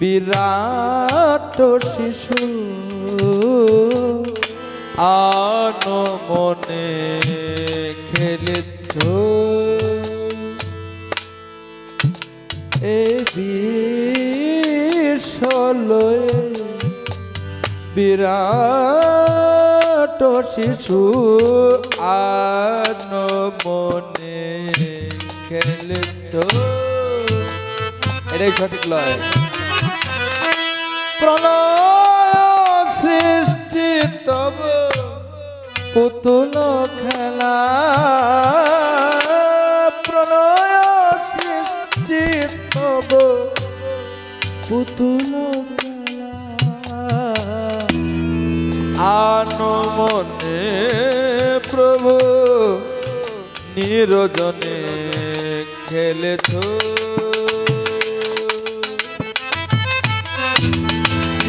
বিরাট শিশু আন মনে খেলেছ। এ বিরাট শিশু আন মনে খেলেছ। এটাই সঠিক লয়। প্রণয় সৃষ্টি তব পুতুল খেলা। প্রণয় সৃষ্টি তব পুতুল খেলা। আনো মনে প্রভু, নিরজনে খেলেছ।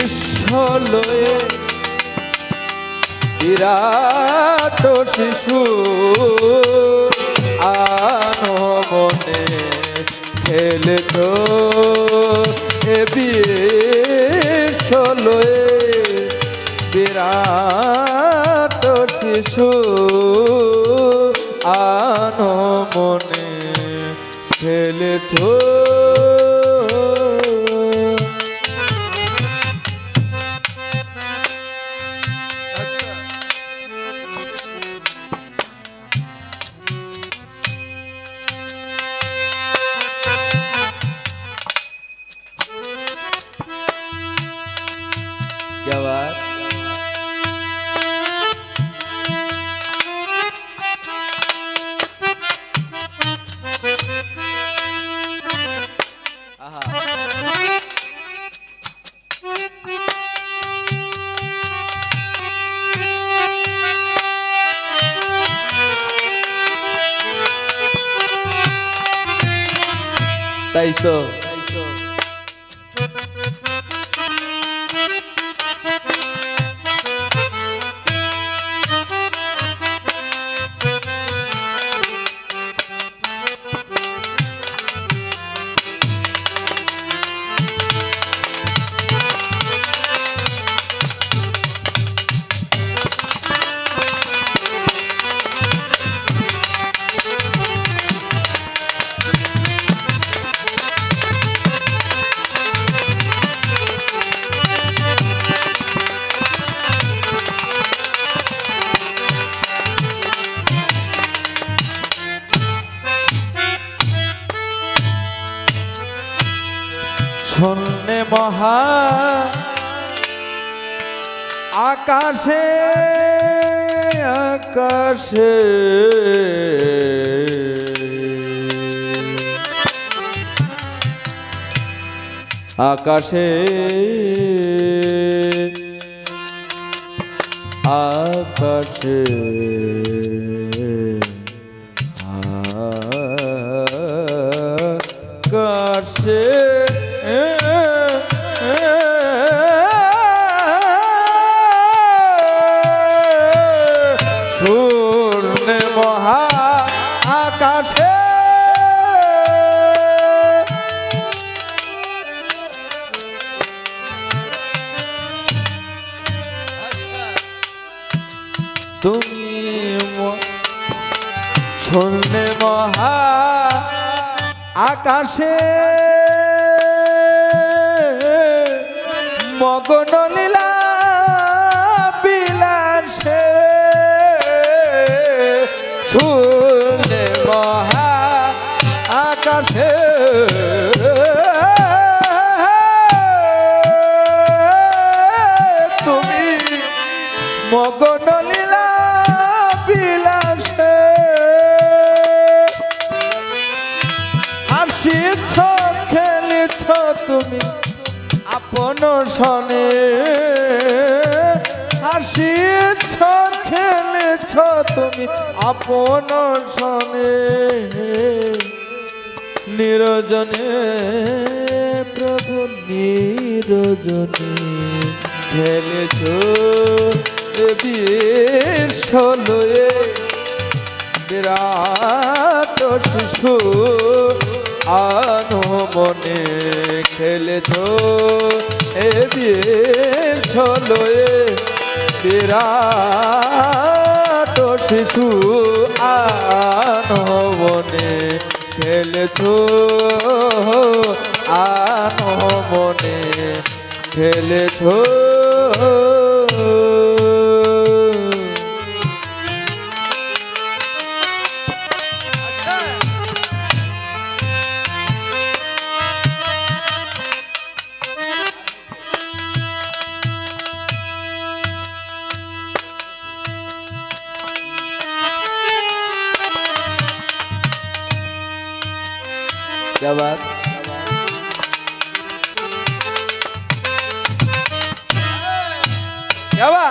ঈশ্বলয়ে বিরাট শিশু আনো মনে খেলেছ এ বিশ্বলয়ে বিরাট শিশু আনো খেলেছ তাই তো? মহা আকাশে আকাশে। আকাশে আকাশে। আকাশে তুমি মগন লীলা বিলাসে। খেলিছ তুমি আপন সনে। আসিছ খেলেছ তুমি আপন সনে। নিরজনে, প্রভু নিরজনে খেলেছ বিশ্বলয়ে বিরাট শিশু আনো মনে খেলেছ এ ছলয়ে বিরাট শিশু আনো মনে খেলেছ আনো মনে খেলেছ क्या बात क्या बात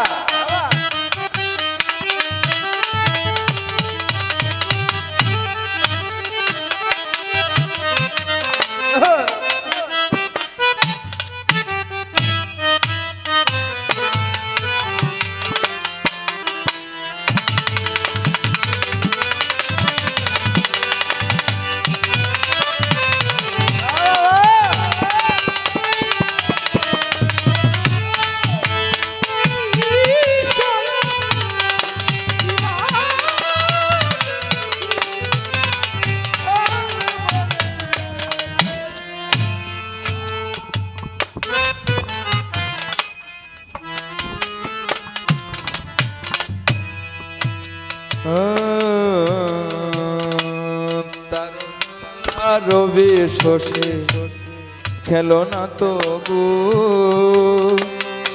রবি শোষে খেলো না তো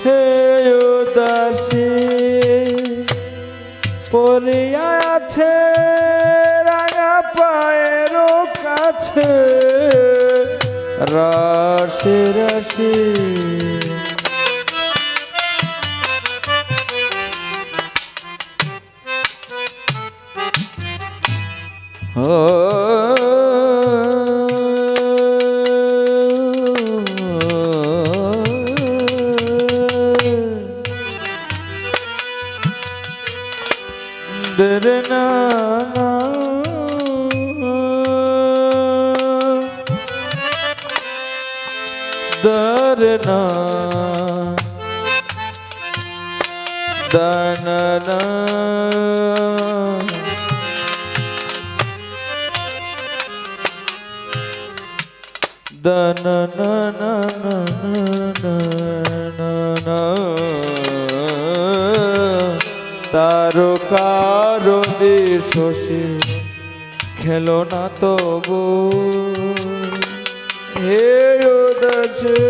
হে উদাসী পরিয়া আছে রাঙা পায়ের কাছে রাশি রাশি। দন না না না না না না তারকার শশী খেলো না তবু। হে উদাসে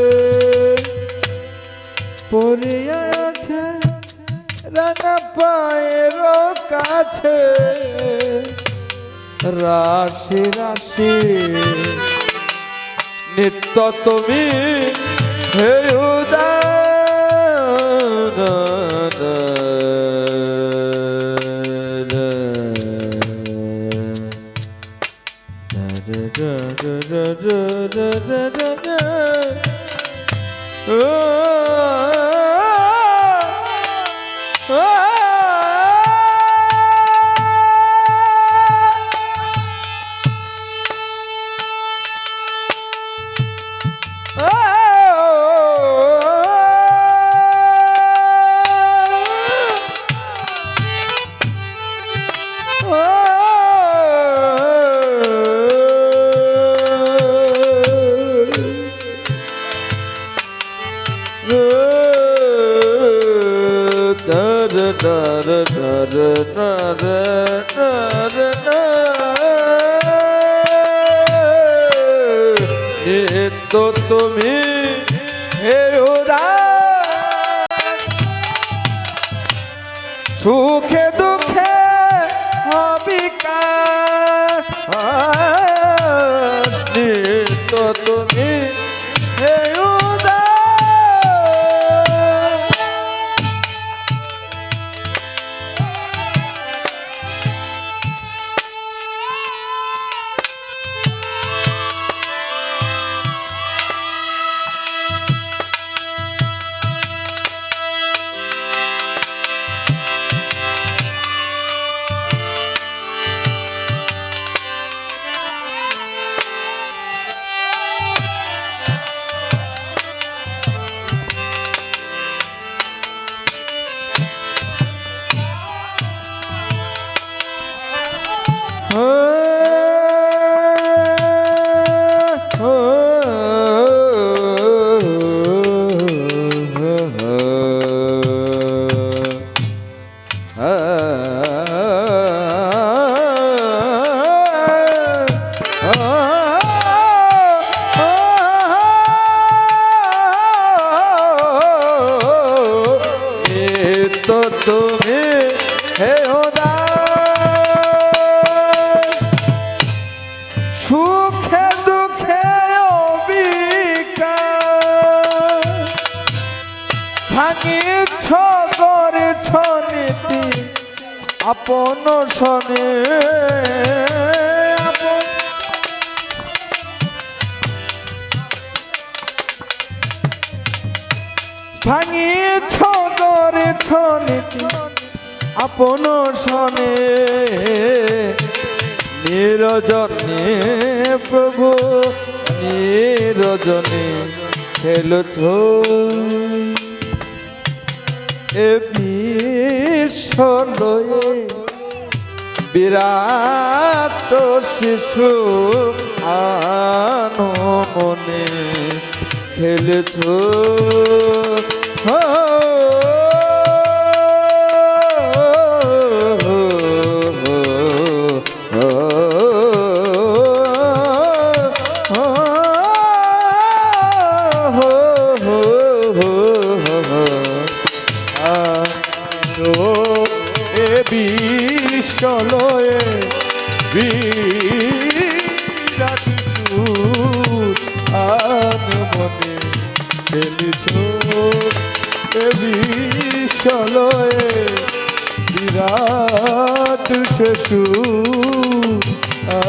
পড়িয়া আছে রাঙা পায়ের কাছে। রাশি রাশি। নিত্য তুমি হে উদার তো তুমি হে সুখে সুখে দুঃখে ভাঙিছ করেছ নীতি আপন শনে। ভাঙিছ করেছ নীতি আপন শনে। নিরজনে প্রভু নিরজনে খেলছ এ বিশ্বলয়ে বিরাট শিশু আনো মনে খেলেছ এ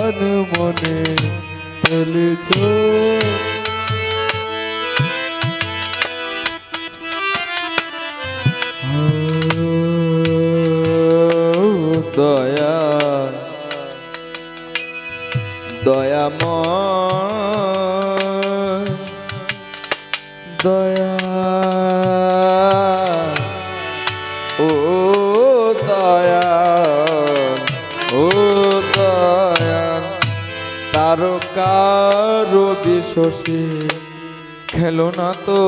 আন মনে খেলিছ দয়া তারকার বিশ্বসী খেলো না তো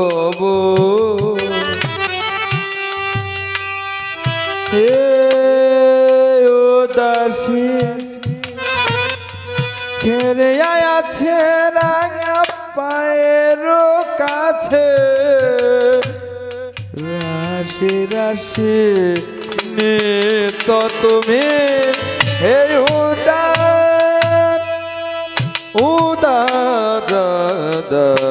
হে দাসী খেলে আছে রাঙা পায়ের কাছে। রাশি রাশি নিত তুমি, হে উদার নিত্য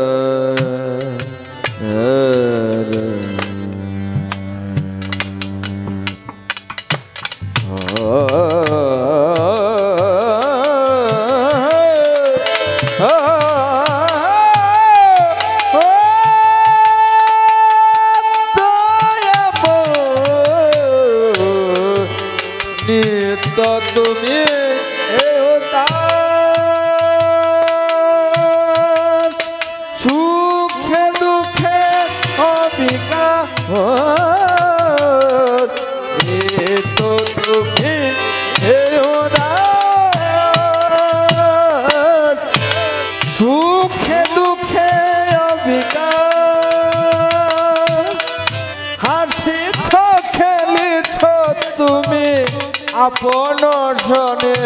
আপন শনে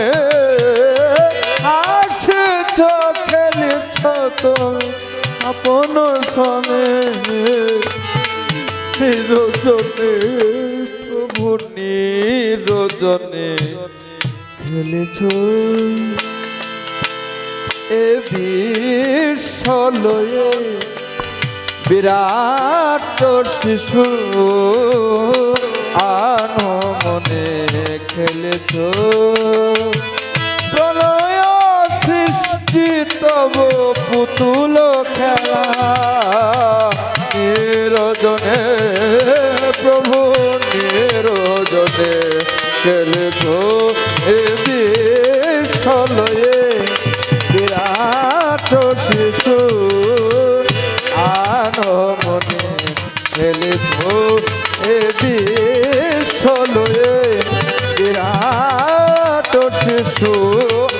হাসিছ খেলিছ তুমি। আপন শনে নিরজনে, প্রভু নিরজনে খেলেছ এ বিশ্বলয়ে বিরাট শিশু আনো মনে খেলেছ প্রলয় সৃষ্টি তব পুতুল খেলা। নিরজনে প্রভু নিরজনে খেলেছ এ বিশ্বলয়ে